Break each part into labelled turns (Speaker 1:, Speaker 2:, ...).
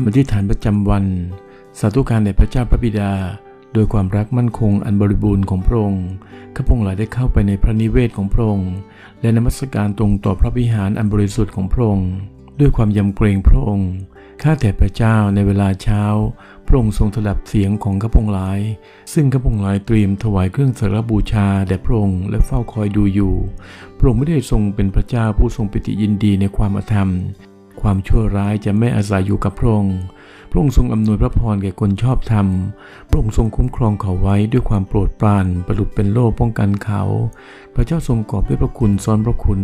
Speaker 1: ำอธิษฐานประจำวัน สาธุการแด่พระเจ้าพระบิดา โดยความรักมั่นคงอันบริบูรณ์ของพระองค์ข้าพงหลายได้เข้าไปในพระนิเวศของพระองค์ และนมัสการตรงต่อพระวิหารอันบริสุทธิ์ของพระองค์ ด้วยความยำเกรงพระองค์ ข้าแต่พระเจ้าในเวลาเช้า พระองค์ทรงถลับเสียงของข้าพงหลาย ซึ่งข้าพงหลายเตรียมถวายเครื่องสารบูชาแด่พระองค์และเฝ้าคอยดูอยู่ พระองค์ไม่ได้ทรงเป็นพระเจ้าผู้ทรงปิติยินดีในความอธรรม ความชั่วร้ายจะไม่อาศัยอยู่กับพระองค์พระองค์ทรงอำนวยพระพรแก่คนชอบธรรม พระองค์ทรงคุ้มครองเขาไว้ด้วยความโปรดปราน ประดุจเป็นโล่ป้องกันเขา พระเจ้าทรงกอบด้วยพระคุณซ้อนพระคุณ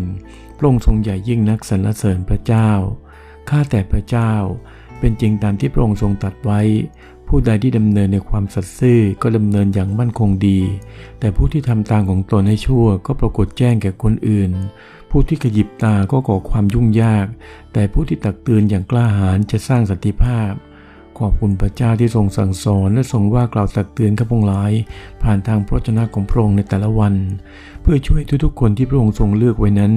Speaker 1: พระองค์ทรงใหญ่ยิ่งนักสรรเสริญพระเจ้า ข้าแต่พระเจ้า เป็นจริงตามที่พระองค์ทรงตัดไว้ ผู้ใดที่ดำเนินในความสัตย์ซื่อก็ดำเนินอย่างมั่นคงดี แต่ผู้ที่ทำตามของตนให้ชั่วก็ปรากฏแจ้งแก่คนอื่น ผู้ที่ขยิบตาก็ก่อความยุ่งยาก แต่ผู้ที่ตักเตือนอย่างกล้าหาญจะสร้างสันติภาพ ขอบคุณพระเจ้าที่ทรงสั่งสอนและทรงว่ากล่าวตักเตือนข้าพงหลาย ผ่านทางพระวจนะของพระองค์ในแต่ละวัน เพื่อช่วยทุกๆคนที่พระองค์ทรงเลือกไว้นั้น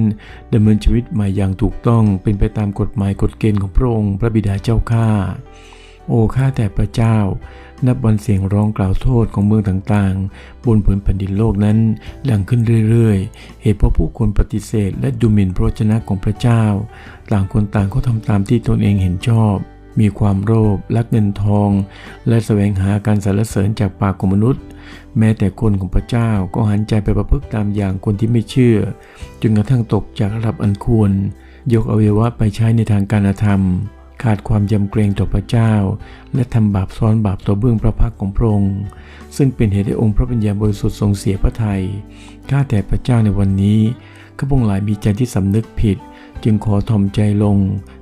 Speaker 1: ดำเนินชีวิตม่อย่างถูกต้องเป็นไปตามกฎหมายกฎเกณฑ์ของพระองค์ พระบิดาเจ้าข้า โอ้ข้าแต่พระเจ้า นับวันเสียงร้องกล่าวโทษของเมืองต่างๆ บนผืนแผ่นดินโลกนั้น ดังขึ้นเรื่อยๆ เหตุเพราะผู้คนปฏิเสธและดูหมิ่นพระวจนะของพระเจ้า ต่างคนต่างก็ทำตามที่ตนเองเห็นชอบ มีความโลภลักเงินทอง และแสวงหาการสรรเสริญจากปากของมนุษย์ แม้แต่คนของพระเจ้าก็หันใจไปประพฤติตามอย่างคนที่ไม่เชื่อ จนกระทั่งตกจากระดับอันควร ยกอวัยวะไปใช้ในทางการธรรม ขาดความยำเกรงต่อพระเจ้า และทำบาปซ้อนบาปต่อเบื้องพระพักของพระองค์ ซึ่งเป็นเหตุให้องค์พระปัญญาบริสุทธิ์ทรงเสียพระทยัยข้าแต่พระเจ้าในวันนี้ข้าพงหลายมีใจที่สำนึกผิด จึงขอทอมใจลง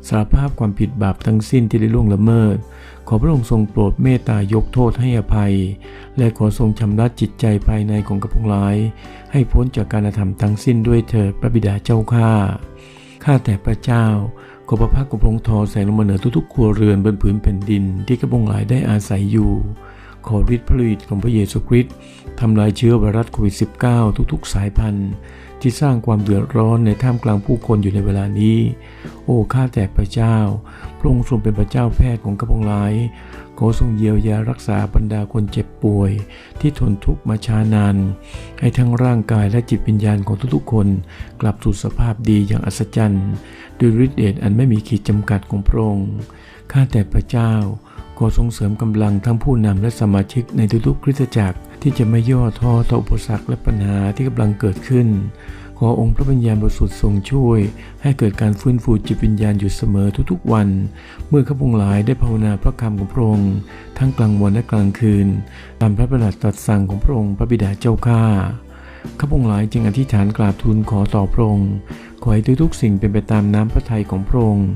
Speaker 1: สารภาพความผิดบาปทั้งสิ้นที่ได้ล่วงละเมิด ขอพระองค์ทรงโปรดเมตตายกโทษให้อภัย และขอทรงชำระจิตใจภายในของข้าพงหลาย ให้พ้นจากการกระทำทั้งสิ้นด้วยเถิดพระบิดาเจ้าข้าข้าแต่พระเจ้า ขอพระพักของพระองค์ทอแสงลงมาเหนือทุกๆครัวเรือนบนผืนแผ่นดินที่กระพงหลายได้อาศัยอยู่ ขอฤทธิ์พระฤทธิ์ของพระเยซูคริสต์ทำลายเชื้อไวรัสโควิด -19 ทุกๆ สายพันธุ์ ที่สร้างความเดือดร้อนในท่ามกลางผู้คนอยู่ในเวลานี้ โอ้ข้าแต่พระเจ้า พระองค์ทรงเป็นพระเจ้าแพทย์ของกระพงหลาย อทรงเยียวยารักษาบรรดาคนเจ็บป่วย ที่ทนทุกข์มาช้านาน ให้ทั้งร่างกายและจิตวิญญาณของทุกๆคน กลับสู่สภาพดีอย่างอัศจรรย์ด้วยฤทธิเดชอันไม่มีขีดจำกัดของพระองค์ข้าแต่พระเจ้าขอทรงเสริมกำลังทั้งผู้นำและสมาชิกในทุกๆคริสตจักรที่จะไม่ย่อท้อต่ออุปสรรคและปัญหาที่กำลังเกิดขึ้น อองค์พระวิญญาณบริสุทธิ์ทรงช่วย ให้เกิดการฟื้นฟูจิตวิญญาณอยู่เสมอทุกๆวัน เมื่อข้าพงหลายได้ภาวนาพระคำของพระองค์ทั้งกลางวันและกลางคืน ตามพระประหลัดตรัสสั่งของพระองค์พระบิดาเจ้าข้าข้าพงหลายจึงอธิษฐานกราบทูลขอต่อพระองค์ขอให้ทุกๆสิ่งเป็นไปตามน้ำพระทัยของพระองค์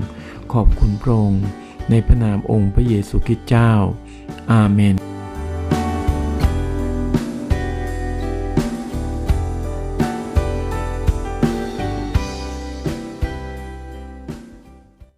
Speaker 1: ขอบคุณพระองค์ในพระนามองค์พระเยซูคริสต์เจ้า อาเมน